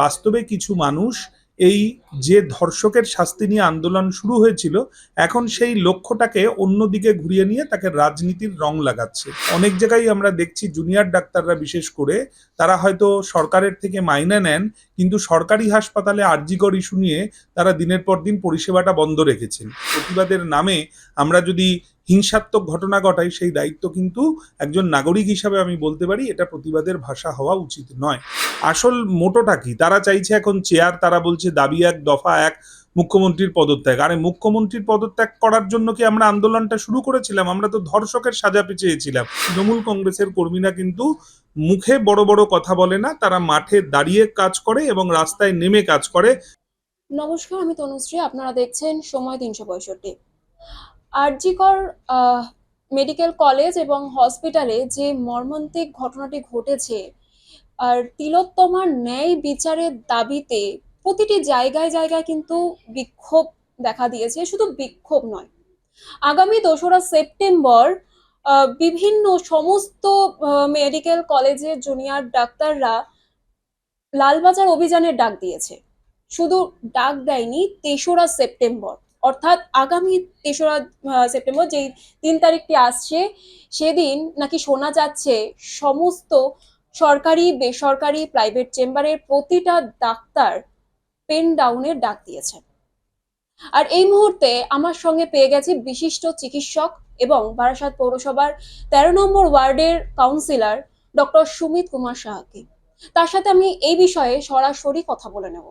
বাস্তবে কিছু মানুষ এই যে ধর্ষকের শাস্তি নিয়ে আন্দোলন শুরু হয়েছিল, এখন সেই লক্ষ্যটাকে অন্যদিকে ঘুরিয়ে নিয়ে তাকে রাজনীতির রং লাগাচ্ছে। অনেক জায়গায় আমরা দেখছি জুনিয়র ডাক্তাররা বিশেষ করে, তারা হয়তো সরকারের থেকে মাইনে নেন, কিন্তু সরকারি হাসপাতালে আর্জিকর ইস্যু নিয়ে তারা দিনের পর দিন পরিষেবাটা বন্ধ রেখেছেন। প্রতিবাদের নামে আমরা যদি হিংসাত্মক ঘটনা ঘটাই সেই দায়িত্ব কিন্তু একজন নাগরিক হিসাবে আমি বলতে পারি, এটা প্রতিবাদের ভাষা হওয়া উচিত নয়। আসল মোটোটা কি? তারা চাইছে এখন চেয়ার, তারা বলছে দাবি এক, দফা এক, মুখ্যমন্ত্রীর পদত্যাগ। আরে মুখ্যমন্ত্রীর পদত্যাগ করার জন্য কি আমরা আন্দোলনটা শুরু করেছিলাম? আমরা তো ধর্ষকের সাজা চেয়েছিলাম তৃণমূল কংগ্রেসের কর্মীরা কিন্তু মুখে বড় বড় কথা বলে না, তারা মাঠে দাঁড়িয়ে কাজ করে এবং রাস্তায় নেমে কাজ করে। নমস্কার, আমি তনুশ্রী। আপনারা দেখছেন সময় তিনশো পঁয়ষট্টি। আরজিকর মেডিকেল কলেজ এবং হসপিটালে যে মর্মান্তিক ঘটনাটি ঘটেছে, আর তিলোত্তমার ন্যায় বিচারের দাবিতে প্রতিটি জায়গায় জায়গায় কিন্তু বিক্ষোভ দেখা দিয়েছে, শুধু বিক্ষোভ নয়। আগামী দোসরা সেপ্টেম্বর বিভিন্ন সমস্ত মেডিকেল কলেজের জুনিয়র ডাক্তাররা লালবাজার অভিযানের ডাক দিয়েছে। শুধু ডাক দেয়নি, তেসরা সেপ্টেম্বর। অর্থাৎ আগামী তেসরা সেপ্টেম্বর যেই তিন তারিখটি আসছে সেদিন নাকি শোনা যাচ্ছে সমস্ত সরকারি বেসরকারি প্রাইভেট চেম্বারের প্রতিটা ডাক্তার পেন ডাউনের ডাক দিয়েছেন। আর এই মুহূর্তে আমার সঙ্গে পেয়ে গেছে বিশিষ্ট চিকিৎসক এবং বারাসাত পৌরসভার তেরো নম্বর ওয়ার্ডের কাউন্সিলর ডক্টর সুমিত কুমার সাহাকে। তার সাথে আমি এই বিষয়ে সরাসরি কথা বলে নেব।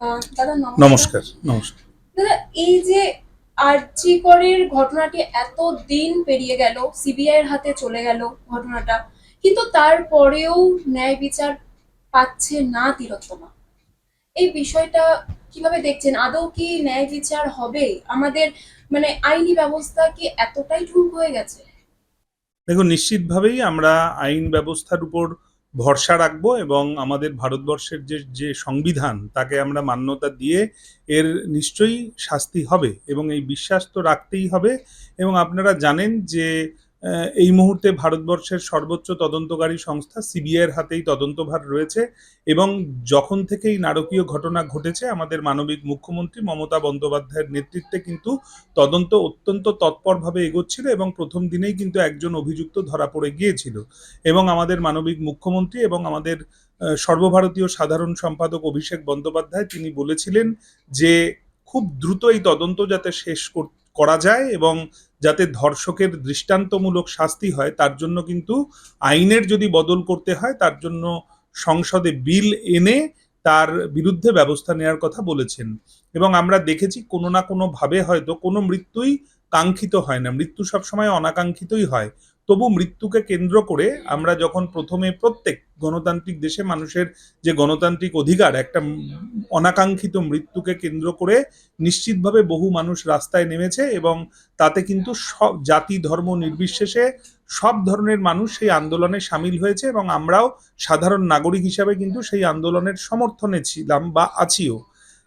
আহ, দাদা নমস্কার নমস্কার। দাদা, এই যে আর্চিকরের ঘটনাটি এত দিন পেরিয়ে গেল সিবিআই এর হাতে চলে গেল ঘটনাটা, কিন্তু তারপরেও ন্যায় বিচার পাচ্ছে না তিলোত্তমা। এই বিষয়টা কীভাবে দেখছেন? আদৌ কি ন্যায় বিচার হবে? আমাদের মানে আইনি ব্যবস্থা কি এতটাই ঠুনক হয়ে গেছে? দেখুন, নিশ্চিতভাবেই আমরা আইন ব্যবস্থার উপর ভরসা রাখব এবং আমাদের ভারতবর্ষের যে যে সংবিধান, তাকে আমরা মান্যতা দিয়ে এর নিশ্চয়ই শাস্তি হবে এবং এই বিশ্বাস তো রাখতেই হবে এবং আপনারা জানেন যে এই মুহূর্তে ভারতবর্ষের সর্বোচ্চ তদন্তকারী সংস্থা সিবিআইয়ের হাতেই তদন্তভার রয়েছে এবং যখন থেকেই নারকীয় ঘটনা ঘটেছে, আমাদের মানবিক মুখ্যমন্ত্রী মমতা বন্দ্যোপাধ্যায়ের নেতৃত্বে কিন্তু তদন্ত অত্যন্ত তৎপরভাবে এগোচ্ছিল এবং প্রথম দিনেই কিন্তু একজন অভিযুক্ত ধরা পড়ে গিয়েছিল। এবং আমাদের মানবিক মুখ্যমন্ত্রী এবং আমাদের সর্বভারতীয় সাধারণ সম্পাদক অভিষেক বন্দ্যোপাধ্যায় তিনি বলেছিলেন যে, খুব দ্রুত এই তদন্ত যাতে শেষ করা যায় এবং যাতে ধর্ষকের দৃষ্টান্তমূলক শাস্তি হয়, তার জন্য কিন্তু আইনের যদি বদল করতে হয়, তার জন্য সংসদে বিল এনে তার বিরুদ্ধে ব্যবস্থা নেওয়ার কথা বলেছেন। এবং আমরা দেখেছি কোনো না কোনোভাবে হয়তো কোনো মৃত্যুই কাঙ্ক্ষিত হয় না। মৃত্যু সবসময় অনাকাঙ্ক্ষিতই হয়। তবু মৃত্যুকে কেন্দ্র করে আমরা যখন প্রথমে প্রত্যেক গণতান্ত্রিক দেশে মানুষের যে গণতান্ত্রিক অধিকার, একটা অনাকাঙ্ক্ষিত মৃত্যুকে কেন্দ্র করে নিশ্চিতভাবে বহু মানুষ রাস্তায় নেমেছে এবং তাতে কিন্তু সব জাতি, ধর্ম নির্বিশেষে সব ধরনের মানুষ সেই আন্দোলনে সামিল হয়েছে এবং আমরাও সাধারণ নাগরিক হিসাবে কিন্তু সেই আন্দোলনের সমর্থনে ছিলাম বা আছিও।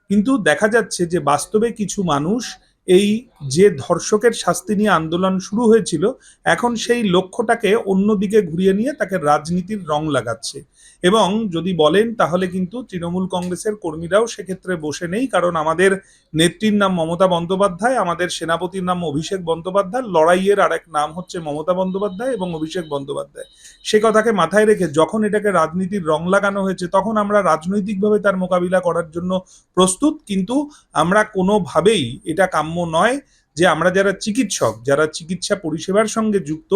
কিন্তু দেখা যাচ্ছে যে বাস্তবে কিছু মানুষ এই যে ধর্ষকের শাস্তি নিয়ে আন্দোলন শুরু হয়েছিল, এখন সেই লক্ষ্যটাকে অন্যদিকে ঘুরিয়ে নিয়ে তাকে রাজনীতির রং লাগাচ্ছে। এবং যদি বলেন, তাহলে কিন্তু তৃণমূল কংগ্রেসের কর্মীরাও সেক্ষেত্রে বসে নেই, কারণ আমাদের নেত্রীর নাম মমতা বন্দ্যোপাধ্যায়, আমাদের সেনাপতির নাম অভিষেক বন্দ্যোপাধ্যায়, লড়াইয়ের আরেক নাম হচ্ছে মমতা বন্দ্যোপাধ্যায় এবং অভিষেক বন্দ্যোপাধ্যায়। সে কথাকে মাথায় রেখে যখন এটাকে রাজনীতির রং লাগানো হয়েছে, তখন আমরা রাজনৈতিকভাবে তার মোকাবিলা করার জন্য প্রস্তুত, কিন্তু আমরা কোনোভাবেই এটা কাম্য নয়। যে আমরা যারা চিকিৎসক, যারা চিকিৎসা পরিষেবার সঙ্গে যুক্ত,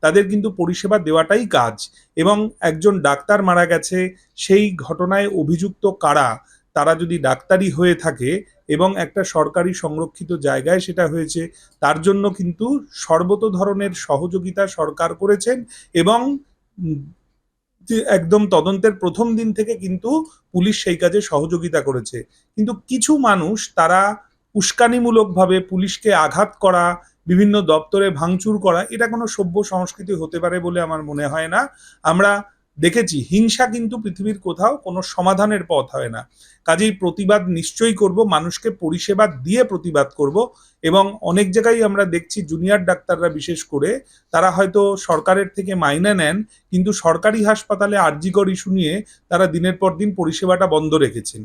তাদের কিন্তু পরিষেবা দেওয়াটাই কাজ। এবং একজন ডাক্তার মারা গেছে, সেই ঘটনায় অভিযুক্ত কারা, তারা যদি ডাক্তারি হয়ে থাকে এবং একটা সরকারি সংরক্ষিত জায়গায় সেটা হয়েছে, তার জন্য কিন্তু সর্বত ধরনের সহযোগিতা সরকার করেছেন এবং একদম তদন্তের প্রথম দিন থেকে কিন্তু পুলিশ সেই কাজে সহযোগিতা করেছে। কিন্তু কিছু মানুষ, তারা উস্কানিমূলকভাবে পুলিশকে আঘাত করা, বিভিন্ন দপ্তরে ভাঙচুর করা, এটা কোনো সভ্য সংস্কৃতি হতে পারে বলে আমার মনে হয় না। আমরা দেখেছি, হিংসা কিন্তু পৃথিবীর কোথাও কোনো সমাধানের পথ হয় না। কাজেই প্রতিবাদ নিশ্চয়ই করব, মানুষকে পরিষেবা দিয়ে প্রতিবাদ করব এবং অনেক জায়গায় আমরা দেখছি, জুনিয়র ডাক্তাররা বিশেষ করে, তারা হয়তো সরকারের থেকে মাইনে নেন, কিন্তু সরকারি হাসপাতালে আর্জিকর ইস্যু নিয়ে তারা দিনের পর দিন পরিষেবাটা বন্ধ রেখেছেন।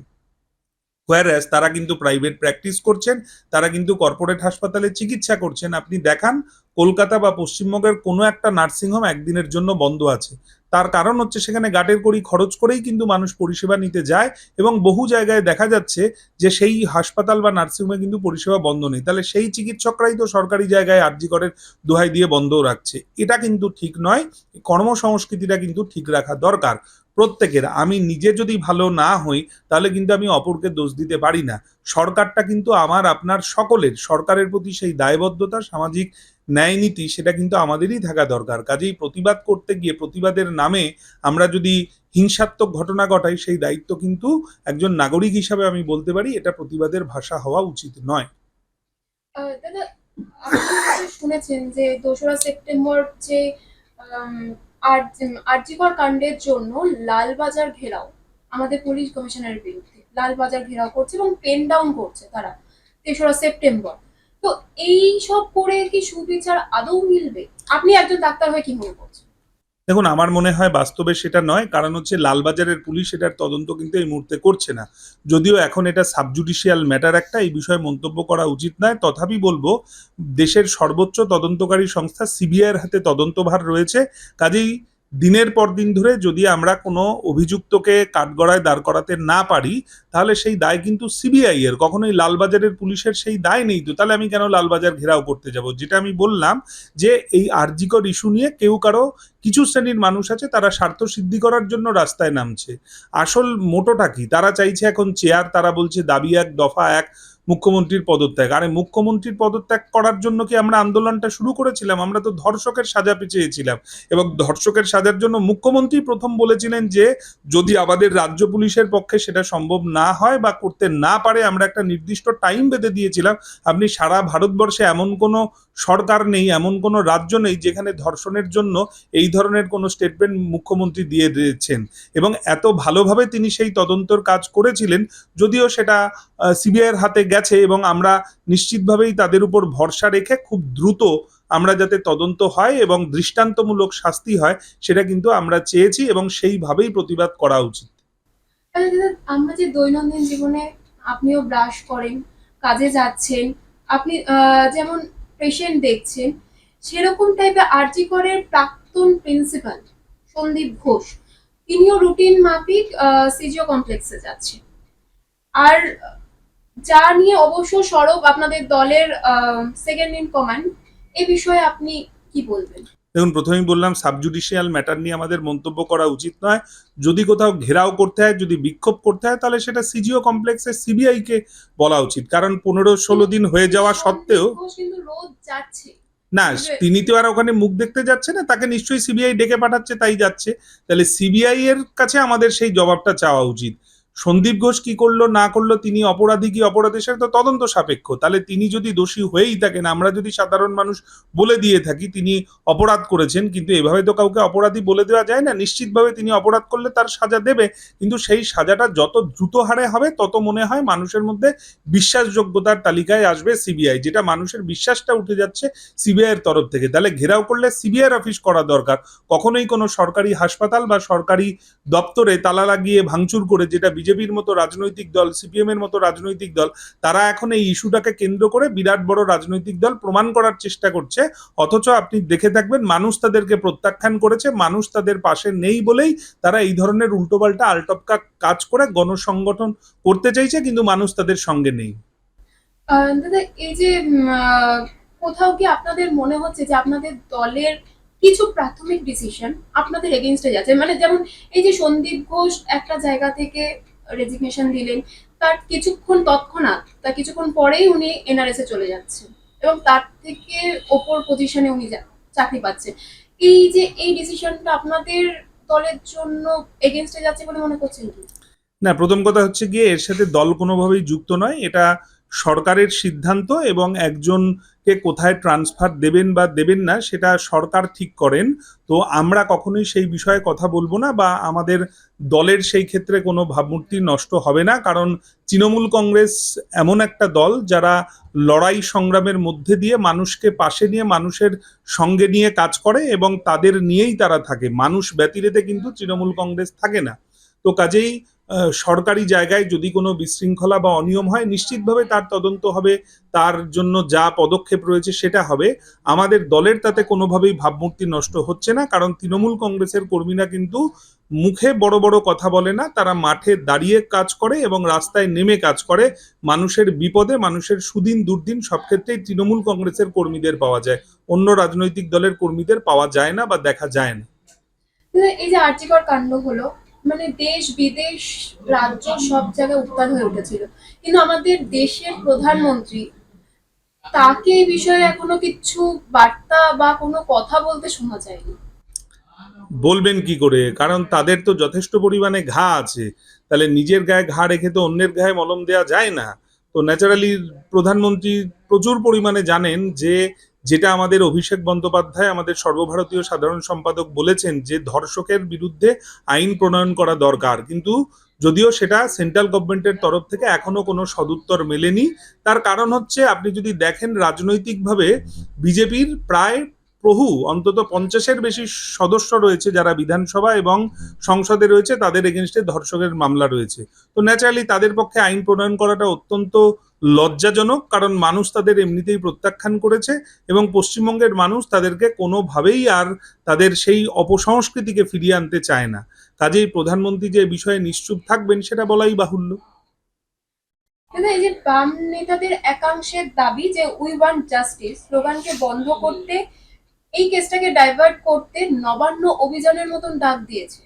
হোয়ারাস তারা কিন্তু প্রাইভেট প্র্যাকটিস করছেন, তারা কিন্তু কর্পোরেট হাসপাতালে চিকিৎসা করছেন। আপনি দেখান, কলকাতা বা পশ্চিমবঙ্গের কোনো একটা নার্সিংহোম একদিনের জন্য বন্ধ আছে। তার কারণ হচ্ছে সেখানে গাটের করি খরচ করেই কিন্তু মানুষ পরিষেবা নিতে যায় এবং বহু জায়গায় দেখা যাচ্ছে যে সেই হাসপাতাল বা নার্সিংহোমে কিন্তু পরিষেবা বন্ধ নেই। তাহলে সেই চিকিৎসকরাই তো সরকারি জায়গায় আর্জি করের দোহাই দিয়ে বন্ধও রাখছে। এটা কিন্তু ঠিক নয়, কর্মসংস্কৃতিটা কিন্তু ঠিক রাখা দরকার। প্রত্যেকের। আমি নিজে যদি ভালো না হই, তাহলে কিন্তু আমি অপরকে দোষ দিতে পারি না। সরকারটা কিন্তু আমার, আপনার সকলের। সরকারের প্রতি সেই দায়বদ্ধতা, সামাজিক ন্যায় নীতি, সেটা কিন্তু আমাদেরই থাকা দরকার। কাজেই প্রতিবাদ করতে গিয়ে, প্রতিবাদের নামে আমরা যদি হিংসাত্মক ঘটনা ঘটাই, সেই দায়িত্ব কিন্তু একজন নাগরিক হিসাবে আমি বলতে পারি, এটা প্রতিবাদের ভাষা হওয়া উচিত নয়। শুনেছেন যে দোসরা সেপ্টেম্বর যে আরজিকর কাণ্ডের জন্য লালবাজার ঘেরাও, আমাদের পুলিশ কমিশনারের বিরুদ্ধে লালবাজার ঘেরাও করছে এবং পেন ডাউন করছে তারা, তেসরা সেপ্টেম্বর। তো এই সব করে কি সুবিচার আদৌ মিলবে? আপনি একজন ডাক্তার হয়ে কি মনে করছেন? দেখুন, আমার মনে হয় বাস্তবে সেটা নয়। কারণ হচ্ছে লালবাজারের পুলিশ এটার তদন্ত কিন্তু এই মুহূর্তে করছে না। যদিও এখন এটা সাবজুডিশিয়াল ম্যাটার একটা, এই বিষয়ে মন্তব্য করা উচিত নয়। তথাপি বলব, দেশের সর্বোচ্চ তদন্তকারী সংস্থা সিবিআইয়ের হাতে তদন্তভার রয়েছে। কাজেই দিনের পর দিন ধরে যদি আমরা কোনো অভিযুক্তকে কাঠগড়ায় দাঁড় করাতে না পারি, তাহলে সেই দায় কিন্তু সিবিআই এর। কখনোই লালবাজারের পুলিশের সেই দায় নেই তো। তাহলে আমি কেন লালবাজার ঘেরাও করতে যাব? যেটা আমি বললাম যে এই আরজিকর ইস্যু নিয়ে কেউ কারও, কিছু শ্রেণির মানুষ আছে, তারা স্বার্থ সিদ্ধি করার জন্য রাস্তায় নামছে। আসল মোটোটা কি? তারা চাইছে এখন চেয়ার তারা বলছে দাবি এক, দফা এক। মুখ্যমন্ত্রীর পদত্যাগ। আরে মুখ্যমন্ত্রীর পদত্যাগ করার জন্য কি আমরা আন্দোলনটা শুরু করেছিলাম? আমরা তো ধর্ষকের সাজা চেয়েছিলাম এবং ধর্ষকের সাজার জন্য মুখ্যমন্ত্রী প্রথম বলেছিলেন যে, যদি আমাদের রাজ্য পুলিশের পক্ষে সেটা সম্ভব না হয় বা করতে না পারে, আমরা একটা নির্দিষ্ট টাইম বেঁধে দিয়েছিলাম। আপনি সারা ভারতবর্ষে এমন কোনো সরকার নেই, এমন কোনো রাজ্য নেই যেখানে ধর্ষণের জন্য এই ধরনের কোনো স্টেটমেন্ট মুখ্যমন্ত্রী দিয়ে দিয়েছেন। এবং এত ভালোভাবে তিনি সেই তদন্তর কাজ করেছিলেন, যদিও সেটা সিবিআইয়ের হাতে গেছে এবং আমরা নিশ্চিতভাবেই তাদের উপর ভরসা রেখে খুব দ্রুত আমরা যাতে তদন্ত হয় এবং দৃষ্টান্তমূলক শাস্তি হয়, সেটা কিন্তু আমরা চেয়েছি এবং সেইভাবেই প্রতিবাদ করা উচিত। আমরা যে দৈনন্দিন জীবনে আপনিও ব্রাশ করেন, কাজে যাচ্ছেন, আপনি যেমন পেশেন্ট দেখছেন, সেরকম টাইপের আরজি করের প্রাক্তন প্রিন্সিপাল সন্দীপ ঘোষ। তিনিও রুটিন মাফিক সিজিও কমপ্লেক্সে যাচ্ছেন। আর যা নিয়ে অবশ্য সরব আপনাদের দলের সেকেন্ড ইন কমান্ড এই বিষয়ে আপনি কি বলবেন? দেখুন প্রথমেই বললাম সাবজুডিশিয়াল ম্যাটার নিয়ে আমাদের মন্তব্য করা উচিত নয়। যদি কোথাও ঘেরাও করতে হয় যদি বিক্ষোভ করতে হয় তাহলে সেটা সিজিও কমপ্লেক্সে সিবিআই কে বলা উচিত। কারণ পনেরো ষোলো দিন হয়ে যাওয়া সত্ত্বেও না তিনি তো আর ওখানে মুখ দেখতে যাচ্ছে না তাকে নিশ্চয়ই সিবিআই ডেকে পাঠাচ্ছে তাই যাচ্ছে। তাহলে সিবিআই এর কাছে আমাদের সেই জবাবটা চাওয়া উচিত। সন্দীপ ঘোষ কি করল, না করল, তিনি অপরাধী কি অপরাধী সেটা তো তদন্ত সাপেক্ষ। তাহলে তিনি যদি দোষী হয়েই থাকেন, আমরা যদি সাধারণ মানুষ বলে দিয়ে থাকি, তিনি অপরাধ করেছেন, কিন্তু এভাবে তো কাউকে অপরাধী বলে দেওয়া যায় না। নিশ্চিতভাবে তিনি অপরাধ করলে তার সাজা দেবে, কিন্তু সেই সাজাটা যত দ্রুত হারে হবে, তত মনে হয় মানুষের মধ্যে বিশ্বাসযোগ্যতার তালিকায় আসবে সিবিআই, যেটা মানুষের বিশ্বাসটা উঠে যাচ্ছে সিবিআই এর তরফ থেকে। তাহলে ঘেরাও করলে সিবিআই এর অফিস করা দরকার। কখনোই কোনো সরকারি হাসপাতাল বা সরকারি দপ্তরে তালা লাগিয়ে ভাঙচুর করে যেটা বিজেপির মতো রাজনৈতিক দল সিপিএম এর মতো রাজনৈতিক দল, তারা এখন এই ইস্যুটাকে কেন্দ্র করে বিরাট বড় রাজনৈতিক দল প্রমাণ করার চেষ্টা করছে। অথচ আপনি দেখে থাকবেন, মানুষ তাদেরকে প্রত্যাখ্যান করেছে, মানুষ তাদের পাশে নেই বলেই তারা এই ধরনের উল্টোপাল্টা আলটপকা কাজ করে গণসংগঠন করতে চাইছে, কিন্তু মানুষ তাদের সঙ্গে নেই। দাদা, এই যে কোথাও কি আপনাদের মনে হচ্ছে যে আপনাদের দলের কিছু প্রাথমিক ডিসিশন আপনাদের এগেনস্টে যাচ্ছে? মানে যেমন এই যে সন্দীপ ঘোষ একটা জায়গা থেকে রেজিগনেশন দিলেন, তার কিছুক্ষণ তৎক্ষণাৎ, তার কিছুক্ষণ পরেই উনি এনআরএস এ চলে যাচ্ছেন এবং তার থেকে ওপর পজিশনে উনি চাকরি পাচ্ছেন এই যে এই ডিসিশনটা আপনাদের দলের জন্য এগেনস্টে যাচ্ছে বলে মনে করছেন কি? না, প্রথম কথা হচ্ছে গিয়ে এর সাথে দল কোনোভাবেই যুক্ত নয়। এটা সরকারের সিদ্ধান্ত এবং একজনকে কোথায় ট্রান্সফার দেবেন বা দেবেন না, সেটা সরকার ঠিক করেন। তো আমরা কখনোই সেই বিষয়ে কথা বলব না বা আমাদের দলের সেই ক্ষেত্রে কোনো ভাবমূর্তি নষ্ট হবে না। কারণ তৃণমূল কংগ্রেস এমন একটা দল যারা লড়াই সংগ্রামের মধ্যে দিয়ে মানুষকে পাশে নিয়ে মানুষের সঙ্গে নিয়ে কাজ করে এবং তাদের নিয়েই তারা থাকে। মানুষ ব্যতিরেতে কিন্তু তৃণমূল কংগ্রেস থাকে না। তো কাজেই সরকারি জায়গায় যদি কোনো বিশৃঙ্খলা বা অনিয়ম হয়, নিশ্চিতভাবে তার তদন্ত হবে, তার জন্য যা পদক্ষেপ রয়েছে সেটা হবে। আমাদের দলের তাতে কোনোভাবেই ভাবমূর্তি নষ্ট হচ্ছে না, কারণ তৃণমূল কংগ্রেসের কর্মীরা কিন্তু মুখে বড় বড় কথা বলে না, তারা মাঠে দাঁড়িয়ে কাজ করে এবং রাস্তায় নেমে কাজ করে। মানুষের বিপদে, মানুষের সুদিন দুর্দিন সব ক্ষেত্রেই তৃণমূল কংগ্রেসের কর্মীদের পাওয়া যায়। অন্য রাজনৈতিক দলের কর্মীদের পাওয়া যায় না বা দেখা যায় না। এই যে আর্যিকর কাণ্ড হলো মানে দেশ, বিদেশ, রাজ্য সব জায়গায় উত্তাল হয়ে উঠেছিল। কিন্তু আমাদের দেশের প্রধানমন্ত্রী তাকে এই বিষয়ে এখনও কিছু বার্তা বা কোনো কথা বলতে শোনা যায়নি। বলবেন কি করে? কারণ তাদের তো যথেষ্ট পরিমাণে ঘা আছে। তাহলে নিজের গায়ে ঘা রেখে তো অন্যের গায়ে মলম দেওয়া যায় না। তো ন্যাচারালি প্রধানমন্ত্রী প্রচুর পরিমাণে জানেন যে যেটা আমাদের অভিষেক বন্দ্যোপাধ্যায় আমাদের সর্বভারতীয় সাধারণ সম্পাদক বলেছেন যে ধর্ষকের বিরুদ্ধে আইন প্রণয়ন করা দরকার। কিন্তু যদিও সেটা সেন্ট্রাল গভর্নমেন্টের তরফ থেকে এখনও কোনো সদুত্তর মেলেনি তার কারণ হচ্ছে আপনি যদি দেখেন রাজনৈতিকভাবে বিজেপির প্রায় প্রহু অন্তত পঞ্চাশের বেশি সদস্য রয়েছে যারা বিধানসভা এবং সংসদে রয়েছে, তাদের এগেনস্টে ধর্ষকের মামলা রয়েছে। তো ন্যাচারালি তাদের পক্ষে আইন প্রণয়ন করাটা অত্যন্ত লজ্জাজনক, কারণ মানুষ তাদের এমনিতেই প্রত্যাখ্যান করেছে এবং পশ্চিমবঙ্গের মানুষ তাদেরকে কোনোভাবেই আর তাদের সেই অপসংস্কৃতিকে ফিরিয়ে আনতে চায় না। কাজেই প্রধানমন্ত্রী যে বিষয়ে নিশ্চুপ থাকবেন সেটা বলাই বাহুল্য। এই যে বাম নেতাদের একাংশের দাবি যে উই ওয়ান্ট জাস্টিস স্লোগানকে বন্ধ করতে এই কেসটাকে ডাইভার্ট করতে নবান্ন অভিযানের মতন ডাক দিয়েছে।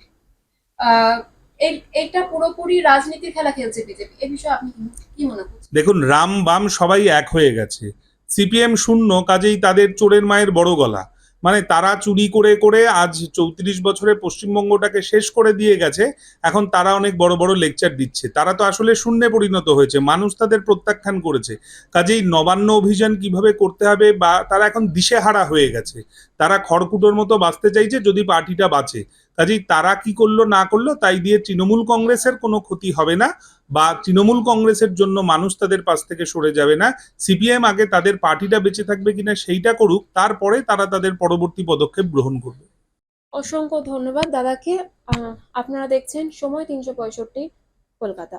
এটা পুরোপুরি রাজনীতি খেলা খেলছে বিজেপি। এ বিষয়ে আপনি কি মনে করছেন? দেখুন, রাম বাম সবাই এক হয়ে গেছে। সিপিএম শূন্য, কাজেই তাদের চোরের মায়ের বড় গলা। মানে তারা চুরি করে করে আজ চৌত্রিশ বছরে পশ্চিমবঙ্গটাকে শেষ করে দিয়ে গেছে, এখন তারা অনেক বড় বড় লেকচার দিচ্ছে। তারা তো আসলে শূন্যে পরিণত হয়েছে, মানুষ তাদের প্রত্যাখ্যান করেছে। কাজেই নবান্ন অভিযান কীভাবে করতে হবে বা তারা এখন দিশেহারা হয়ে গেছে। তারা খড়কুটোর মতো বাঁচতে চাইছে যদি পার্টিটা বাঁচে। কাজেই তারা কি করল না করল, তাই দিয়ে তৃণমূল কংগ্রেসের কোনো ক্ষতি হবে না। বা তৃণমূল কংগ্রেসের জন্য মানুষ তাদের পাশ থেকে সরে যাবে না। সিপিএম আগে তাদের পার্টিটা বেঁচে থাকবে কিনা সেইটা করুক, তারপরে তারা তাদের পরবর্তী পদক্ষেপ গ্রহণ করবে। অসংখ্য ধন্যবাদ দাদাকে। আপনারা দেখছেন সময় তিনশো পঁয়ষট্টি, কলকাতা।